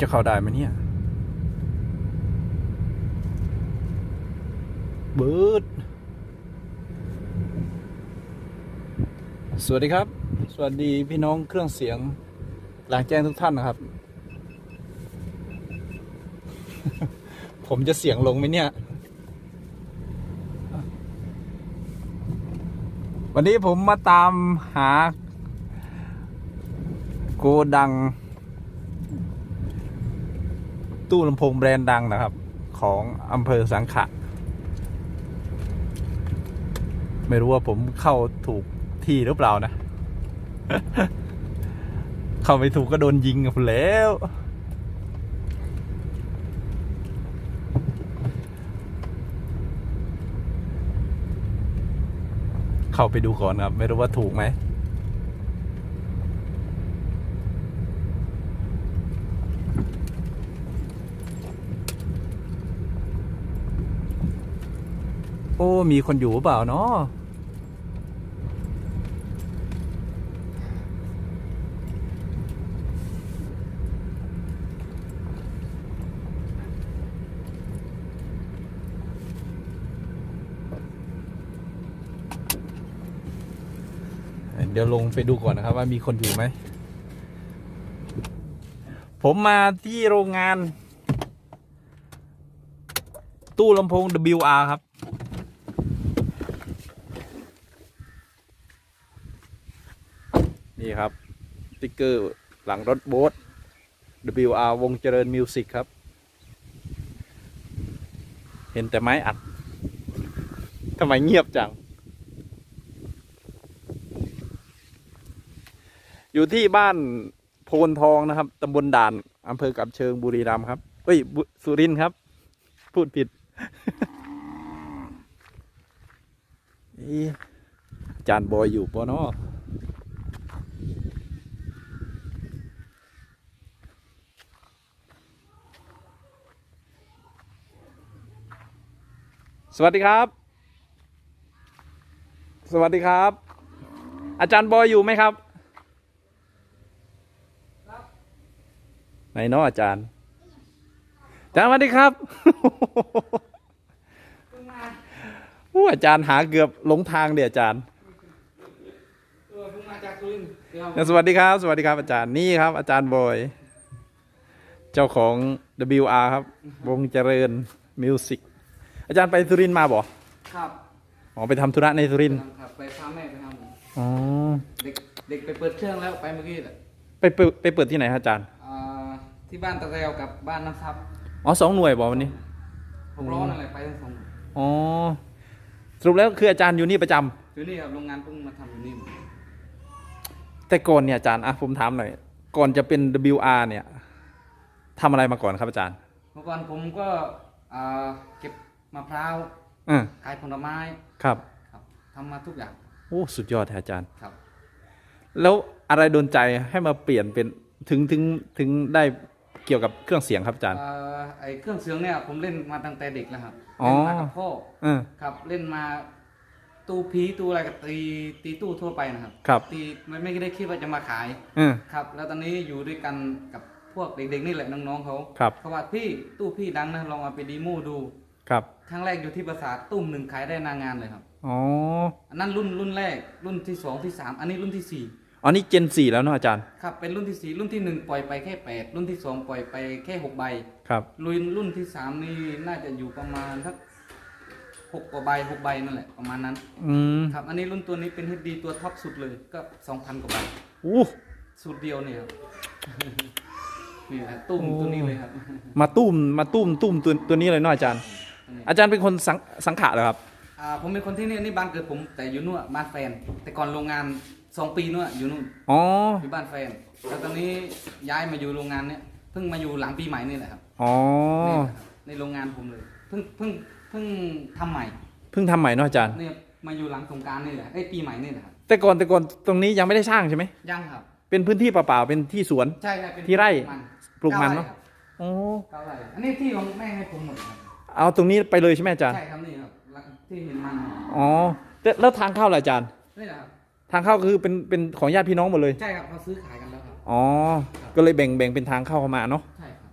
จะเข้าได้ไหมเนี่ย เบิด สวัสดีครับ สวัสดีพี่น้องเครื่องเสียง หลังแจ้งทุกท่านนะครับ ผมจะเสียงลงไหมเนี่ย วันนี้ผมมาตามหา โกดัง ตู้ลำโพงแบรนด์ดังนะครับ ของอำเภอสังขะ ไม่รู้ว่าผมเข้าถูกที่หรือเปล่านะ เข้าไม่ถูกก็โดนยิงกับแล้ว เข้าไปดูก่อนครับ ไม่รู้ว่าถูกไหม โอ้มีคนอยู่เปล่าเนาะเดี๋ยวลงไปดูก่อนนะครับว่ามีคนอยู่ไหม ผมมาที่โรงงาน ตู้ลำโพง WR ครับ นี่ครับ ส ติ๊กเกอร์หลังรถโบ๊ท WR วงเจริญมิวสิกครับ เห็นแต่ไม้อัด ทำไมเงียบจัง อยู่ที่บ้านโพนทองนะครับตำบลด่านอำเภอกับเชิงบุรีรัมย์ครับเฮ้ย สุรินทร์ครับ พูดผิดอาจารย์บอยอยู่ปะเนาะ สวัสดีครับ สวัสดีครับ อาจารย์บอยอยู่ไหมครับ ไหนเนาะอาจารย์ อาจารย์สวัสดีครับอู้อาจารย์หาเกือบหลงทางเดี๋ยอาจารย์เออเพิ่งมาจากสุรินทร์เดี๋ยวสวัสดีครับ สวัสดีครับ อาจารย์นี่ครับ อาจารย์บอย เจ้าของ WR ครับ วงเจริญมิวสิก อาจารย์ไปสุรินทร์มาบ่ครับอ๋อไปทำธุระในสุรินทร์ครับไปพาแม่ไปทอ๋อำเด็กเด็กไปเปิดเครื่องแล้วไปเมื่อกี้แหละไปเปิดไปเปิดที่ไหนครับอาจารย์อ่าที่บ้านตะแรวกับบ้านน้ำซับอ๋อสองหน่วยบ่วันนี้หกล้อนั่นแหละไปทั้งสองอ๋อสรุปแล้วคืออาจารย์อยู่นี่ประจำอยู่นี่ครับโรงงานเพิ่งมาทำอยู่นี่แต่ก่อนเนี่ยอาจารย์อะผมถามหน่อยก่อนจะเป็น WR เนี่ยทำอะไรมาก่อนครับอาจารย์ เมื่อก่อนผมก็อ่าเก็บ มะพร้าวอ่าขายผลไม้ครับครับทำมาทุกอย่างโอ้สุดยอดแท้อาจารย์ ครับ แล้วอะไรโดนใจให้มาเปลี่ยนเป็นถึงถึงถึงได้เกี่ยวกับเครื่องเสียงครับอาจารย์อ่าไอเครื่องเสียงเนี่ยผมเล่นมาตั้งแต่เด็กแล้วครับอ๋อ เล่นมากับพ่อเออ ครับเล่นมาตู้พีตู้อะไรกับตีตีตู้ทั่วไปนะครับครับ ตีไม่ไม่ได้คิดว่าจะมาขาย เออ ครับ แล้วตอนนี้อยู่ด้วยกันกับพวกเด็กๆนี่แหละน้องๆเขาครับ เขาว่าพี่ตู้พี่ดังนะลองเอาไปดีโมดู ครับ ครั้งแรกอยู่ที่ปราสาทตุ้มหนึ่งขายได้นางงานเลยครับ อ๋อ อันนั้นรุ่นรุ่นแรกรุ่นที่สองที่สามอันนี้รุ่นที่สี่อันนี้เจนสี่แล้วเนาะอาจารย์ ครับเป็นรุ่นที่สี่รุ่นที่หนึ่งปล่อยไปแค่แปดรุ่นที่สองปล่อยไปแค่หกใบครับ รุ่นรุ่นที่สามนี่น่าจะอยู่ประมาณสักหกกว่าใบหกใบนั่นแหละประมาณนั้น อืมครับ อันนี้รุ่นตัวนี้เป็น HD ตัวท็อปสุดเลยก็สองพันกว่าใบอู้สูตรเดียวเนี่ยครับ นี่แหละตุ้มตัวนี้เลยครับ มาตุ้มมาตุ้มตุ้มตัวตัวนี้เลยเนาะอาจารย์ อาจารย์เป็นคนสังสังขะเหรอครับอ่าผมเป็นคนที่นี่นี่บ้านเกิดผมแต่อยู่นู่นบ้านแฟน แต่ก่อนโรงงานสองปีนู่นอยู่นู่นอ๋ออยู่บ้านแฟนแล้วตอนนี้ย้ายมาอยู่โรงงานเนี่ยเพิ่งมาอยู่หลังปีใหม่นี่แหละครับอ๋อนี่แหละครับในโรงงานผมเลยเพิ่งเพิ่งเพิ่งทำใหม่เพิ่งทำใหม่เนาะอาจารย์ เนี่ยมาอยู่หลังสงกรารนี่แหละไอ้ยปีใหม่นี่แหละครับแต่ก่อนแต่ก่อนตรงนี้ยังไม่ได้สร้างใช่ไหมยังครับ เป็นพื้นที่เปล่าๆเป็นที่สวน ใช่ใช่เป็นที่ไร่มันปลูกมันเนอะก้ไร่ครับอ๋อเก้าไร่อันนี้ที่ของแม่ให้ผมหมดครับ เอาตรงนี้ไปเลยใช่ไหมอาจารย์ ใช่ครับนี่ครับที่เห็นมันอ๋อแต่แล้วทางเข้าล่ะอาจารย์ นี่แหละครับทางเข้าคือเป็นเป็นของญาติพี่น้องหมดเลย ใช่ครับเขาซื้อขายกันแล้วครับ อ๋อ ก็เลยแบ่งแบ่งเป็นทางเข้าเข้ามาเนาะ ใช่ครับ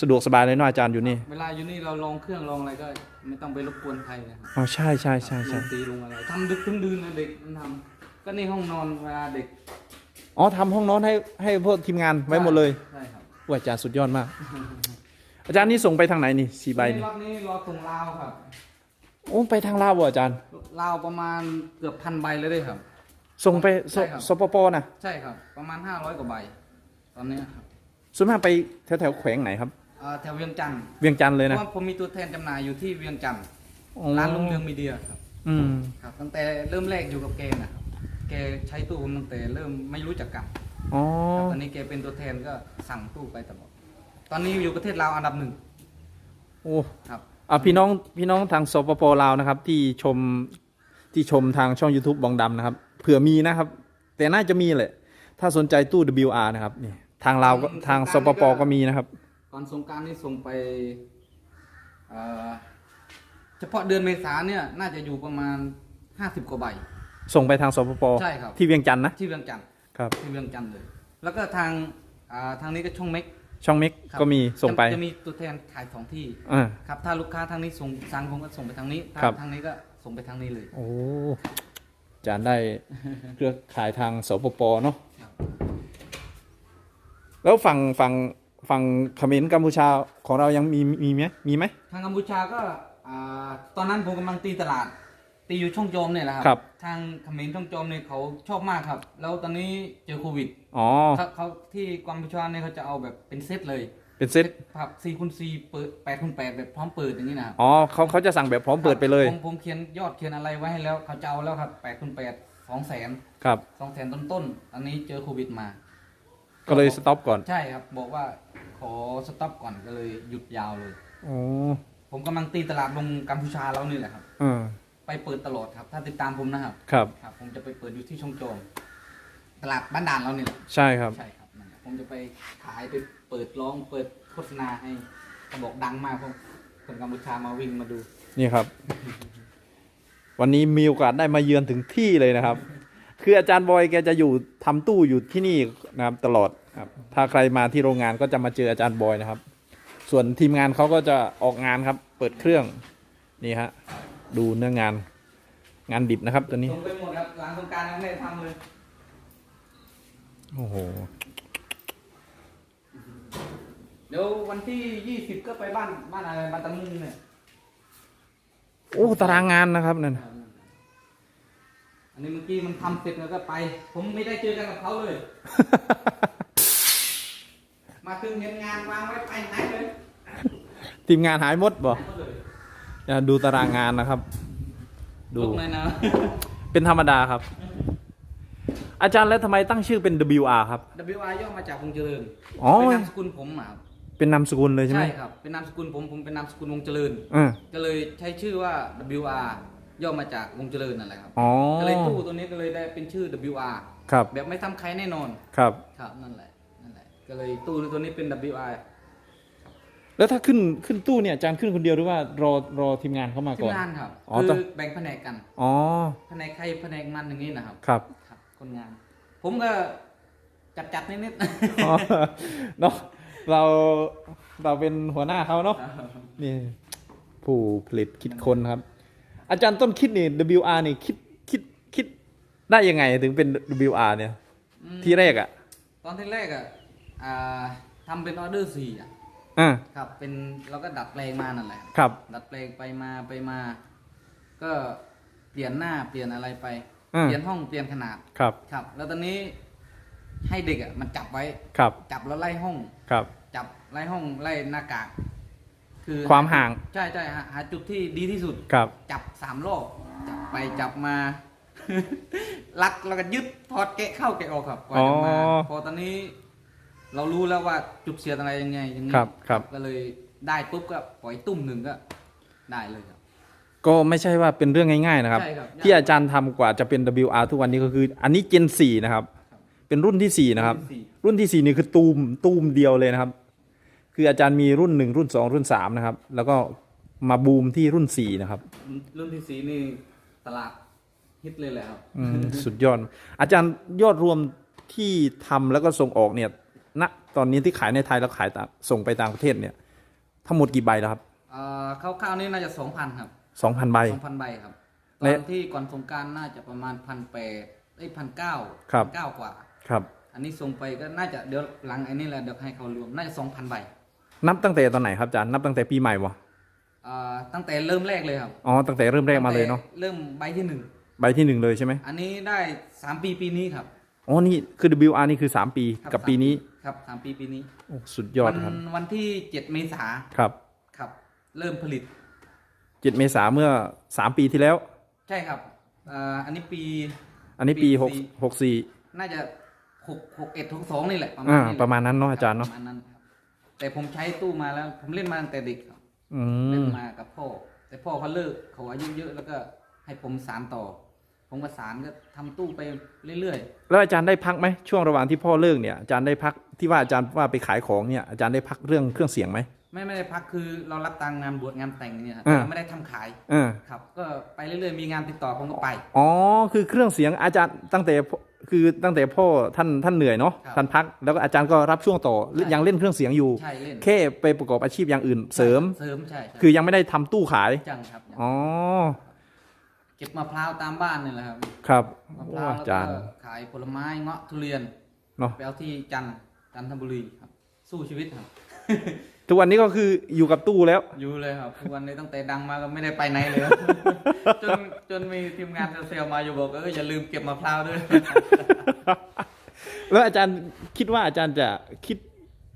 สะดวกสบายเลยเนาะอาจารย์อยู่นี่ เวลาอยู่นี่เราลองเครื่องลองอะไรก็ ไม่ต้องไปรบกวนใครนะครับอ๋อใช่ใช่ใช่ลใช่งตีลงอะไรทำดึกถึงดื่นนะเด็กมันทำก็นี่ห้องนอนเวลาเด็กอ๋อทำห้องนอนให้ให้พวกทีมงานไว้หมดเลยใช่ครับ ว่าอาจารย์สุดยอดมาก อาจารย์นี่ส่งไปทางไหนนี่สี่ใบนี่นี่รอบนี้รอส่งลาวครับโอ้ไปทางลาวบ่อาจารย์ลาวประมาณเกือบพันใบเลยด้วยครับ ส่งไปสใช่ครับ สปปนะใช่ครับ ประมาณ500กว่าใบ ตอนเนี้ยครับส่วนมากไปแถวแถวๆแขวงไหนครับอ่าแถวเวียงจันทร์เวียงจันทร์เลยเพนะราะว่าผมมีตัวแทนจำหน่ายอยู่ที่เวียงจันทร์อ๋อร้านลุงเรืองมีเดียครับอืมครับ ตั้งแต่เริ่มแรกอยู่กับแกนะครับแกใช้ตู้ผมตั้งแต่เริ่มไม่รู้จักกันอ๋อ ครับตอนนี้แกเป็นตัวแทนก็สั่งตู้ไปตลอด ตอนนี้อยู่ประเทศลาวอันดับหนึ่งโอ้ครับ อะพี่น้องพี่น้องทางสปปลาวนะครับ ที่ชมที่ชมทางช่อง YouTube บองดำนะครับเผื่อมีนะครับ แต่น่าจะมีแหละถ้าสนใจตู้ WR นะครับนี่ทางลาวก็ทางสปปก็มีนะครับ ตอนสงกรารนี่ส่งไปเอ่อเฉพาะเดือนเมษาเนี่ยน่าจะอยู่ประมาณ 50 กว่าใบ ส่งไปทางสปปใช่ครับ ที่เวียงจันทร์นะที่เวียงจันทร์ครับ ที่เวียงจันทร์เลย แล้วก็ทางอ่าทางนี้ก็ช่องเม็ก ช่องเม็กครับก็มีส่งไปจะจะมีตัวแทนขายสองที่อ่า ครับถ้าลูกค้าทางนี้ส่งสั่งผมก็ส่งไปทางนี้ถ้าครับ ทางนี้ก็ส่งไปทางนี้เลย โอ้อาจารย์ได้เครือข่ายทางสปปเนาะครับ แล้วฝั่งฝั่งฝั่งเขมรกัมพูชาของเรายังมีมีไหมมีไหมทางกัมพูชาก็อ่าตอนนั้นผมกำลังตีตลาด ตีอยู่ช่องโจมเนี่ยแหละครัครับ ทางเขมรช่องโจมเนี่ยเขาชอบมากครับ แล้วตอนนี้เจอโควิดอ๋อ เขาเขาที่กัมพูชาเนี่ยเขาจะเอาแบบเป็นเซตเลยเป็นเซตครับสี่คูณสี่เปิดแปดคูณแปดแบบพร้อมเปิดอย่างนี้นะครับอ๋อเขาเขาจะสั่งแบบพร้อมเปิดไปเลย ผมผมเขียนยอดเขียนอะไรไว้ให้แล้วเขาจะเอาแล้วครับแปดคูณแปดสองแสนครับ สองแสนต้นต้นๆตอนนี้เจอโควิดมา ก็เลยสต็อปก่อนใช่ครับ บอกว่าขอสต็อปก่อนก็เลยหยุดยาวเลย อ๋อผมกำลังตีตลาดลงกัมพูชาแล้วนี่แหละครับอ่า ไปเปิดตลอดครับ ถ้าติดตามผมนะครับ ครับ ครับ ผมจะไปเปิดอยู่ที่ช่องโจมตลาดบ้านด่านเรานี่แหละใช่ครับ ใช่ครับนั่นแหละผมจะไปขายไปเปิดร้องเปิดโฆษณาให้เขาบอกดังมากพวกคนกัมพูชามาวิ่งมาดู นี่ครับ วันนี้มีโอกาสได้มาเยือนถึงที่เลยนะครับ คืออาจารย์บอยแกจะอยู่ทำตู้อยู่ที่นี่นะครับตลอดครับถ้าใครมาที่โรงงานก็จะมาเจออาจารย์บอยนะครับ ส่วนทีมงานเขาก็จะออกงานครับ เปิดเครื่องนี่ฮะ ดูเนื้องานงานดิบนะครับ ตัวนี้ ส่งไปหมดครับหลังสงกรารยังไม่ได้ทำเลยโอ้โห เดี๋ยววันที่ยี่สิบก็ไปบ้านบ้านอะไรบ้านตะมุงเนี่ยโอ้ตารางงานนะครับนั่นน่ะอันนี้เมื่อกี้มันทำเสร็จแล้วก็ไป ผมไม่ได้เจอกันกับเขาเลย มาถึงเห็นงานวางไว้ไปไหนเลยทีมงานหายหมดบ่ หายหมดเลย จะดูตารางงานนะครับ ดูลุกเลยนะ เป็นธรรมดาครับ อาจารย์แล้วทำไมตั้งชื่อเป็น WR ครับ WR ย่อมาจากวงเจริญอ๋อเป็นนามสกุลผมอะครับเป็นนามสกุลเลยใช่ไหมใช่ครับ เป็นนามสกุลผมผมเป็นนามสกุลวงเจริญ อ่าก็เลยใช้ชื่อว่า WR ย่อมาจากวงเจริญนั่นแหละครับ อ๋อก็เลยตู้ตัวนี้ก็เลยได้เป็นชื่อ WR ครับแบบไม่ซ้ำใครแน่นอน ครับ ครับนั่นแหละนั่นแหละ ก็เลยตู้ตัวนี้เป็น WR แล้วถ้าขึ้นขึ้นตู้เนี่ยอาจารย์ขึ้นคนเดียวหรือว่ารอรอทีมงานเข้ามาทีก่อมนงานครับอ๋อคืต้องอแบ่งแผนกกันอ๋อแผนกใครแผนกมันอย่างนี้นะครับครับ ครับ คนงาน ผมก็จัดจัดๆนิดอ๋อเนาะเราเราเป็นหัวหน้าเขาเนาะๆ นี่ผู้ผลิตคิดคนครับ อาจารย์ต้นคิดนี่ WR นี่คิดคิดคิดได้ยังไงถึงเป็น WR เนี่ยอืมที่แรกอะตอนที่แรกอะอ่าทำเป็นออเดอร์สี่อะ อ่าครับ เป็นเราก็ดัดแปลงมานั่นแหละครับ ดัดแปลงไปมาไปมา ก็เปลี่ยนหน้าเปลี่ยนอะไรไป อ่า เปลี่ยนห้องเปลี่ยนขนาด ครับ ครับ แล้วตอนนี้ให้เด็กอะมันจับไว้ ครับ จับแล้วไล่ห้อง ครับ จับไล่ห้องไล่หน้ากากคือความห่าง ใช่ใช่หาหาจุดที่ดีที่สุด ครับ จับสามรอบจับไปจับมารัดแล้วก็ยึดถอดแกะเข้าแกะออกครับกว่าจะมาอ๋อ พอตอนนี้ เรารู้แล้วว่าจุดเสียดอะไรยังไงยังไงครับครับ ก็เลยได้ปุ๊บก็ปล่อยตุ้มหนึ่งก็ได้เลยครับ ก็ไม่ใช่ว่าเป็นเรื่องง่ายๆนะครับ ใช่ครับ ที่อาจารย์ทำกว่าจะเป็น WR ทุกวันนี้ก็คือ อันนี้ Gen 4นะครับ เป็นรุ่นที่ 4 นะครับรุ่นที่สี่รุ่นที่ 4 นี่คือตูมตูมเดียวเลยนะครับ คืออาจารย์มีรุ่น 1 รุ่น 2 รุ่น 3 นะครับ แล้วก็มาบูมที่รุ่น 4 นะครับรุ่นที่สีนี่ตลาดฮิตเลยแหละครับ อืมสุดยอด อาจารย์ยอดรวมที่ทำแล้วก็ส่งออกเนี่ย ณตอนนี้ที่ขายในไทยแล้วขายต่างส่งไปต่างประเทศเนี่ย ทั้งหมดกี่ใบแล้วครับเอ่อคร่าวๆนี่น่าจะสองพันครับสองพันใบ สองพันใบครับตในอนที่ก่อนสงกรารน่าจะประมาณพันแปดไอ้พันเก้าครับ เก้ากว่า ครับ อันนี้ส่งไปก็น่าจะเดี๋ยวหลังไอ้นี่แหละเดี๋ยวให้เขารวมน่าจะสองพันใบนับตั้งแต่ตอนไหนครับอาจารย์นับตั้งแต่ปีใหม่วะเอ่อตั้งแต่เริ่มแรกเลยครับอ๋อตั้งแต่เริ่มแรกมาเลยเนาะตั้งแต่เริ่มใบที่หนึ่งใบที่หนึ่งเลยใช่ไหมอันนี้ได้สามปีปีนี้ครับ อ๋อนี่คือ WR นี่คือ 3 ปีครับกับปีนี้ ค รับสามปีปีนี้โอ้สุดยอดวันครับวันที่เจ็ดเมษาครับครับ เริ่มผลิต7เมษาเมื่อ3ปีที่แล้ว ใช่ครับเอ่ออันนี้ปี อันนี้ปีปี6 64น่าจะหกหกเอ็ดหกสองนี่แหละประมาณอ่านี้แหลประมาณนั้นเนาะอาจารย์เนาะประมาณนั้นครับแต่ผมใช้ตู้มาแล้ว ผมเล่นมาตั้งแต่เด็กครับอืเล่นมมากับพ่อ แต่พ่อเขาเลิกเขาอายุเยอะแล้วก็ให้ผมสารต่อ ผมก็สารก็ทำตู้ไปเรื่อยแล้วอาจารย์ได้พักไหมช่วงระหว่างที่พ่อเลิกเนี่ยอาจารย์ได้พักที่ว่าอาจารย์ว่าไปขายของเนี่ยอาจารย์ได้พักเรื่องเครื่องเสียงไหมๆไม่ไม่ได้พักคือเรารับตังค์งานบวชงานแต่งเนี่ยครับอ่าแต่ไม่ได้ทำขายเออครับ ก็ไปเรื่อยๆมีงานติดต่อผมก็ไปอ๋อคือเครื่องเสียงอาจารย์ตั้งแต่พ่อคือตั้งแต่พ่อท่านท่านเหนื่อยเนาะครับท่านพักแล้วก็อาจารย์ก็รับช่วงต่อใช่ยังเล่นเครื่องเสียงอยู่ใช่เล่นแค่ไปประกอบอาชีพอย่างอื่นเสริมเสริมใช่ใช่คือยังไม่ได้ทำตู้ขายจังครับอ๋อ เก็บมะพร้าวตามบ้านนี่แหละครับครับมะพโอ้ร้าวอาแล้วจาก็รย์ขายผลไม้เงาะทุเรียนเนาะไปเอาที่จันทร์จันทบุรีครับ สู้ชีวิตครับ ทุกวันนี้ก็คืออยู่กับตู้แล้ว อยู่เลยครับทุกวันนี้ตั้งแต่ดังมาก็ไม่ได้ไปไหนเลยครับ จนจนมีทีมงานเซลล์มาอยู่บอกเอออย่าลืมเก็บมะพร้าวด้วย แล้วอาจารย์คิดว่าอาจารย์จะคิด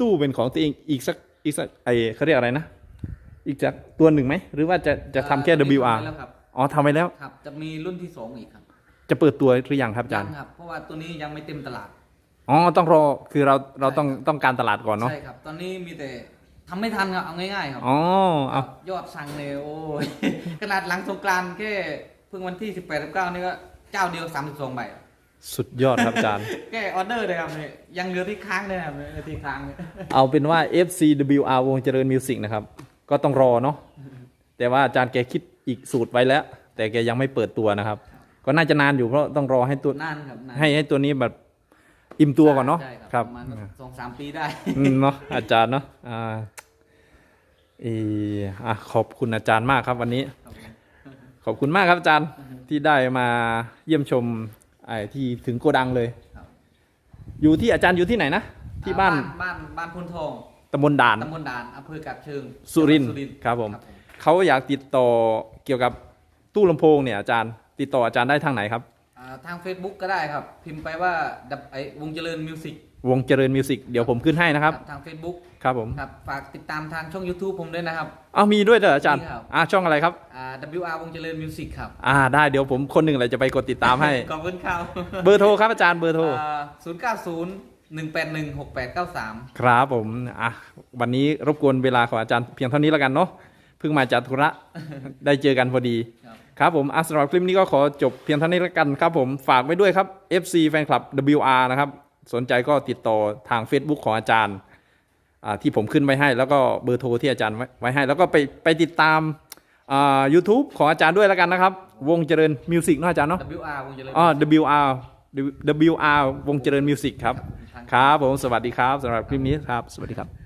ตู้เป็นของตัวเองอีกสักอีกสักไอเขาเรียกอะไรนะ อีกจากตัวหนึ่งไหม หรือว่าจะจะทำแค่เอ่อ WR ทำไปแล้วครับ อ๋อทำไปแล้ว ครับจะมีรุ่นที่สองอีกครับจะเปิดตัวหรือยังครับอาจารย์งครับ เพราะว่าตัวนี้ยังไม่เต็มตลาด อ๋อ ต้องรอ คือเรา เราต้องใช่ครับต้องการตลาดก่อนเนาะ ใช่ครับ ตอนนี้มีแต่ทำไม่ทันครับ เอาง่ายๆครับอ๋อเอายอดสั่งเนี่ยโอ้ย ขนาดหลังสงกรานต์แค่เพิ่งวันที่ 18 19นี่ก็เจ้าเดียว 32ใบสุดยอดครับอาจารย์ แค่ออเดอร์เลยครับเนี่ยยังเหลือที่ค้างเลยครับเหลือที่ค้างเนี่ยเอาเป็นว่า FCWR วงเจริญมิวสิกนะครับ ก็ต้องรอเนาะ แต่ว่าอาจารย์แกคิด อีกสูตรไว้แล้ว แต่แกยังไม่เปิดตัวนะครับ ก็น่าจะนานอยู่เพราะต้องรอให้ตัว นานครับนานให้ให้ตัวนี้แบบอิ่มตัวก่อนเนาะใช่ครับประมาณสองสามปีได้ อืมเนาะอาจารย์เนาะอ่าเอออะขอบคุณอาจารย์มากครับวันนี้ ขอบคุณมากครับอาจารย์ที่ได้มาเยี่ยมชมไอ้ที่ถึงโกดังเลย ครับ อยู่ที่อาจารย์อยู่ที่ไหนนะที่บ้านบ้านบ้านพนทองตำบลด่านตำบลด่านอำเภอกับเชิงสุรินทร์จังหวัดครับผม ครับผม เขาอยากติดต่อเกี่ยวกับตู้ลำโพงเนี่ยอาจารย์ติดต่ออาจารย์ได้ทางไหนครับ อ่าทาง Facebook ก็ได้ครับ พิมพ์ไปว่าดับไอวงเจริญมิวสิกวงเจริญมิวสิกเดี๋ยวผมขึ้นให้นะครับ ทาง Facebook ครับผมครับฝากติดตามทางช่อง YouTube ผมด้วยนะครับ เอามีด้วยเหรออาจารย์มีครับ อ่าช่องอะไรครับ อ่า WR วงเจริญมิวสิกครับอ่าได้เดี๋ยวผมคนหนึ่งเลยจะไปกดติดตามให้ ขอบคุณครับเบอร์โทรครับอาจารย์เบอร์โทร ศูนย์เก้าศูนย์หนึ่งแปดหนึ่งหกแปดเก้าสาม ครับผม อะ วันนี้รบกวนเวลาของอาจารย์เพียงเท่านี้แล้วกันเนาะ เพิ่งมาจากธุระได้เจอกันพอดี ครับครับผมอะสำหรับคลิปนี้ก็ขอจบเพียงเท่านี้แล้วกันครับผมฝากไว้ด้วยครับ FC แฟนคลับ WR นะครับสนใจก็ติดต่อทาง Facebook ของอาจารย์อ่าที่ผมขึ้นไว้ให้ แล้วก็เบอร์โทรที่อาจารย์ไว้ไว้ให้ แล้วก็ไปไปติดตามอ่า YouTube ของอาจารย์ด้วยแล้วกันนะครับ วงเจริญมิวสิกเนาะอาจารย์เนาะ WR วงเจริญอ๋อ WR WR วงเจริญมิวสิกครับทางครับผมสวัสดีครับสำหรับคลิปนี้ครับ สวัสดีครับ